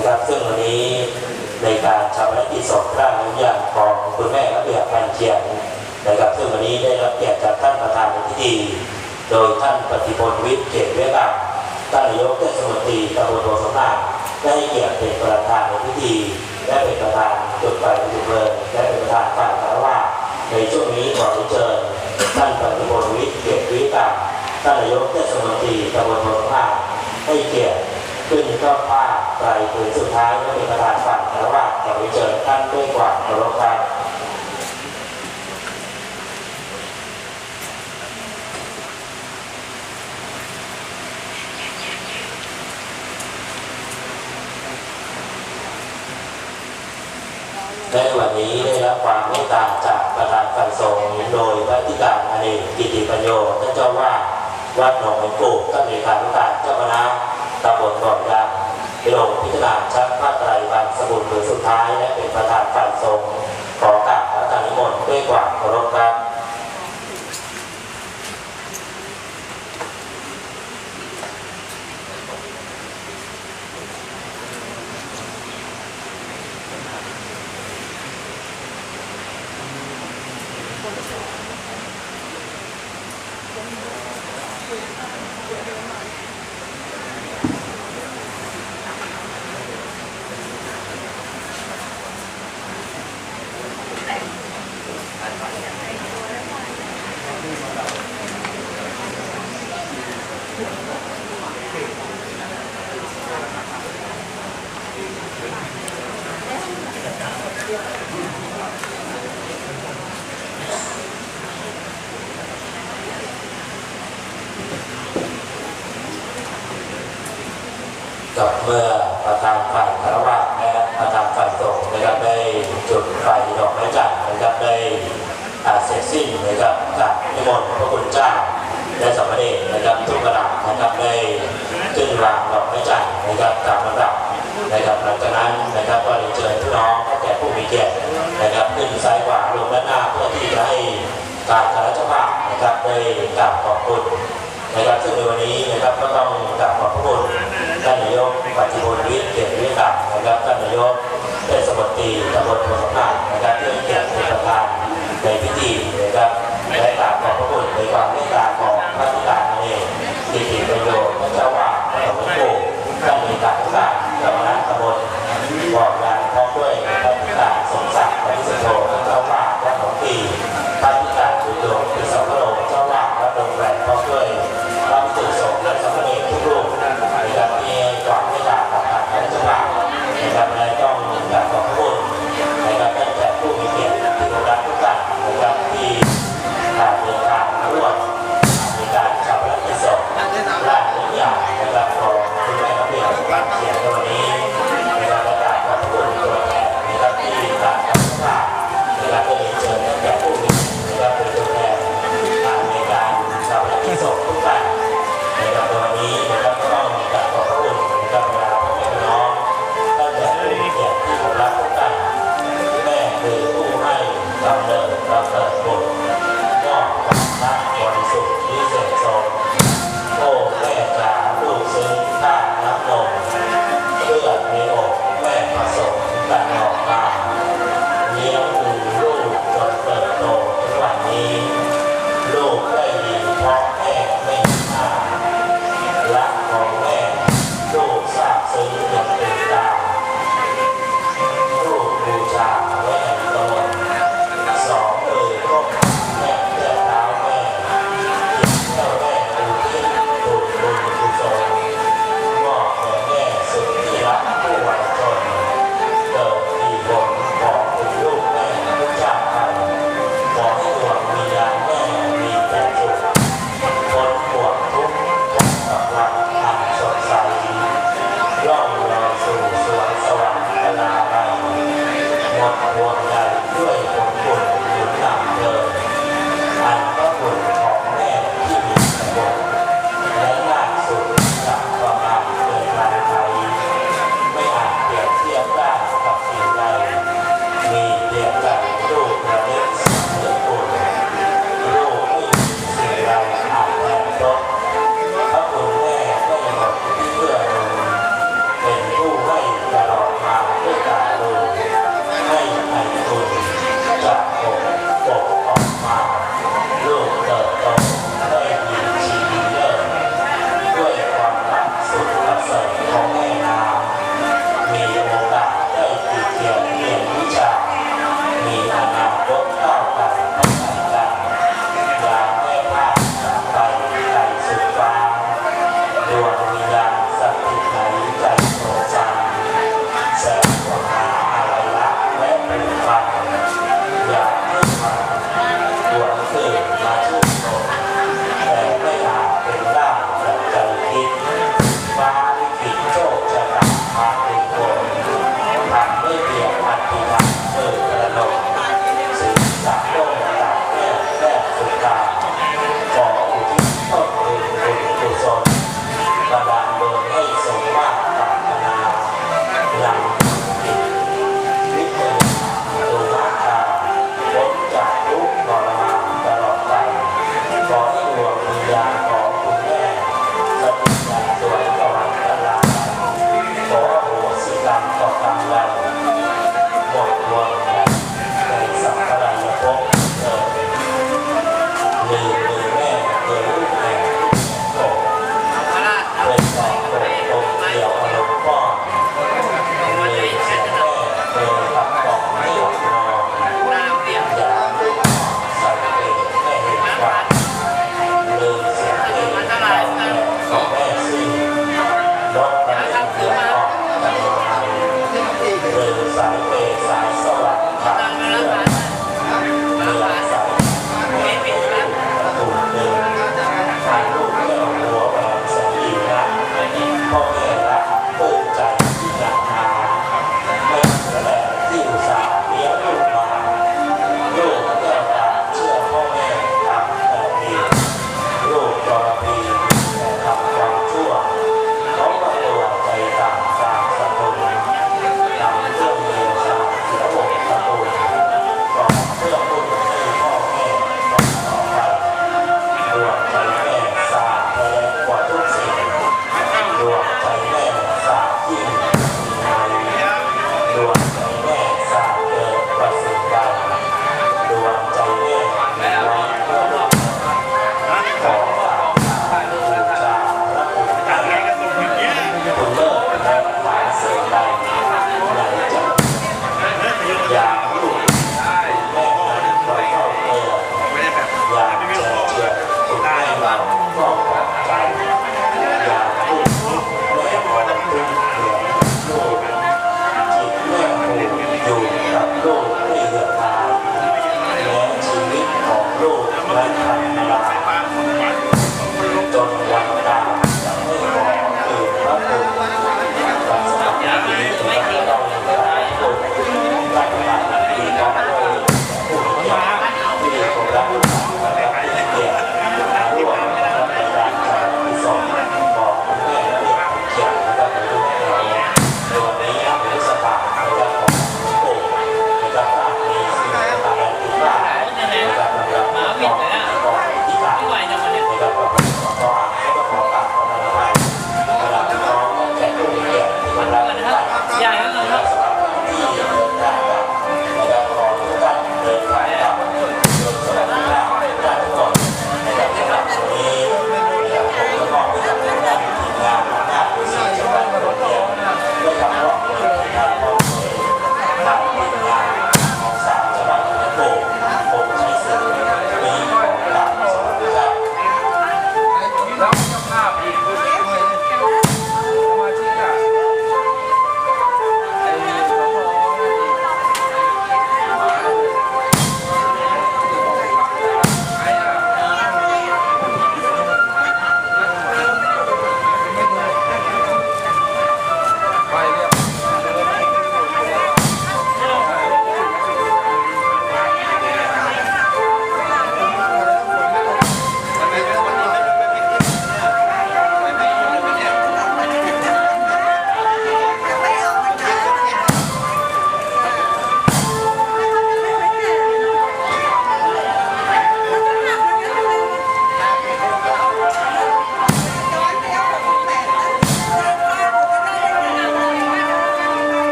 นะครับซึ่งวันนี้ในการชาปนกิจศพร่างวิญญาณของคุณแม่ระเบียบพันเชียงนะครับซึ่งวันนี้ได้รับเกียรติจากท่านประธานในพิธี โดยท่านปฏิพลวิทย์เกตเวกังท่านนายกเทศมนตรีตำบลโพสำนาได้ให้เกียรติเป็นประธานในพิธีและเป็นประธานจุดไฟประจุเพลิงและเป็นประธานฝ่ายคารวะในช่วงนี้ขอเชิญท่านปฏิพลวิทย์เกตวิกังท่านนายกเทศมนตรีตำบลโพสำนาให้เกียรติขึ้นก็ผ้า ไตรผืนสุดท้ายและเป็นประธานฝ่ายคารวะขอเชิญท่านด้วยความเคารพครับในวันนี้ได้รับความเมตตาจากประธานฝ่ายสงฆ์โดยพระธิการอเนกกิติปัญโยท่านเจ้าว่าวัดหนองไม้ปลูกท่านเลขานุการเจ้าคณะตำบลบ่อยา ลารชักผ้าไตรบางสมุดผืนสุดท้ายและเป็นประธานฝ่ายสงฆ์ขอกราบพระธานนิมนต์ด้วยความเคารพครับกับเมื่อ ประธานฝ่ายคารวะและประธานฝ่ายสงฆ์นะครับได้จุดไฟดอกไม้จันทร์นะครับได้เสร็จสิ้นนะครับกับนิมนต์พระคุณเจ้าและสมเณรนะครับทุกระดับนะครับได้ขึ้นวางดอกไม้จันทร์นะครับตามลำดับนะครับหลังจากนั้นนะครับก็เรียนเชิญพี่น้องแขกผู้มีเกียรตินะครับขึ้นซ้ายขวาลงด้านหน้าเพื่อที่จะให้การคณะเจ้าภาพนะครับได้กราบขอบคุณ นะครับซึ่งในวันนี้นะครับก็ต้องกราบขอบพระคุณท่านนายกปัจจุบันวิทย์เกียรติวิทย์นะครับท่านนายกเทศมนตรีตำบลพลสมานนะครับที่เกียรติเป็นประธานในพิธีนะครับและกราบขอบพระคุณในความเมตตาของพระธิการเองกิ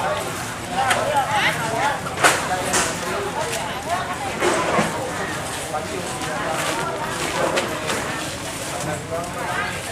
Thank you.